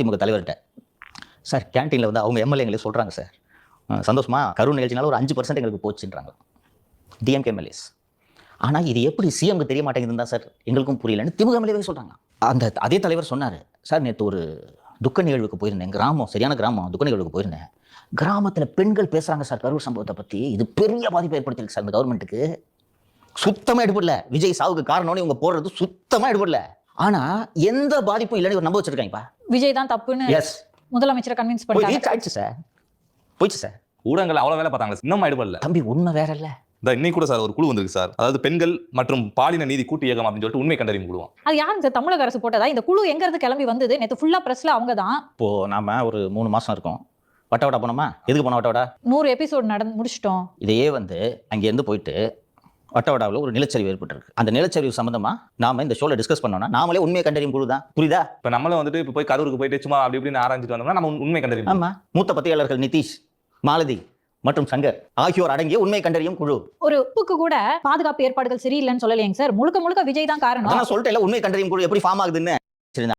திமுக தலைவர்கிட்ட. சார் கேன்டீனில் வந்து அவங்க எம்எல்ஏங்களே சொல்கிறாங்க சார். சந்தோஷமா? கரூர் நிகழ்ச்சினால ஒரு அஞ்சு பர்சன்ட் எங்களுக்கு போச்சுன்றாங்க. டிஎம்கே எம்எல்ஏஸ் ஆனால் இது எப்படி சிஎம்க்கு தெரிய மாட்டேங்குதுன்னு தான் சார் எங்களுக்கும் புரியலன்னு திமுக எம்எல்ஏவே சொல்கிறாங்க அந்த அதே தலைவர் சொன்னார். சார் நேற்று ஒரு துக்க நிகழ்வுக்கு போயிருந்தேன். கிராமம் சரியான கிராமம் துக்க நிகழ்வுக்கு போயிருந்தேன். கிராமத்தில் பெண்கள் பேசுகிறாங்க சார் கரூர் சம்பவத்தை பற்றி இது பெரிய பாதிப்பை ஏற்படுத்திருக்கு சார் இந்த கவர்மெண்ட்டுக்கு சுத்தமாக எடுபடல. விஜய் சாவுக்கு காரணம்னு இவங்க போடுறது சுத்தமாக எடுபடல. ஆனால் எந்த பாதிப்பும் இல்லைன்னு நம்ப வச்சிருக்காங்கப்பா விஜய் தான் தப்புன்னு எஸ் முதலமைச்சரை கன்வின்ஸ் பண்ணிட்டாங்க. ரீச் ஆயிடுச்சு சார். போயிடுச்சு சார். ஊடகங்கள் அவ்வளவு வேலை பார்த்தாங்க இன்னும் ஈடுபடல தம்பி உண்மை வேற இல்லை. இந்த இன்னைக்கு கூட சார் ஒரு குழு வந்திருக்கு சார். அதாவது பெண்கள் மற்றும் பாலின நீதி கூட்டு இயக்கம் அப்படின்னு சொல்லிட்டு உண்மை கண்டறியும் குழுவாம் அது யாருங்க சார்? தமிழக அரசு போட்டதா? இந்த குழு எங்க இருந்து கிளம்பி வந்தது? நேத்து ஃபுல்லா பிரஸ்ல அவங்க தான். இப்போது நாம ஒரு மூணு மாதம் இருக்கோம். வட்டவடா போனோமா? எதுக்கு போனோம் வட்டவடா? நூறு எபிசோட் நடந்து முடிச்சிட்டோம். இதையே வந்து அங்கேருந்து போயிட்டு வட்டவடாவில் ஒரு நிலச்சரிவு ஏற்பட்டிருக்கு. அந்த நிலச்சரிவு சம்மந்தமா நாம இந்த ஷோல டிஸ்கஸ் பண்ணோம்னா நாமளே உண்மையை கண்டறியும் குழு தான். புரியுதா? இப்ப நம்மளும் வந்துட்டு இப்ப போய் கரூருக்கு போயிட்டு சும்மா அப்படி இப்படின்னு ஆராய்ச்சிட்டு வந்தோம்னா நம்ம உண்மை கண்டறியும் ஆமா. மூத்த பத்திரிகையாளர்கள் நிதிஷ் மாலதி மற்றும் சங்கர் ஆகியோர் அடங்கிய உண்மை கண்டறியும் குழு. ஒரு உப்புக்கு கூட பாதுகாப்பு ஏற்பாடுகள் சரியில்லைன்னு சொல்லலையேங்க சார். முழுக்க முழுக்க விஜய் தான் காரணம். அதான் சொல்லிட்டேன் உண்மை கண்டறியும் குழு எப்படி ஃபார்ம் ஆகுதுன்னு.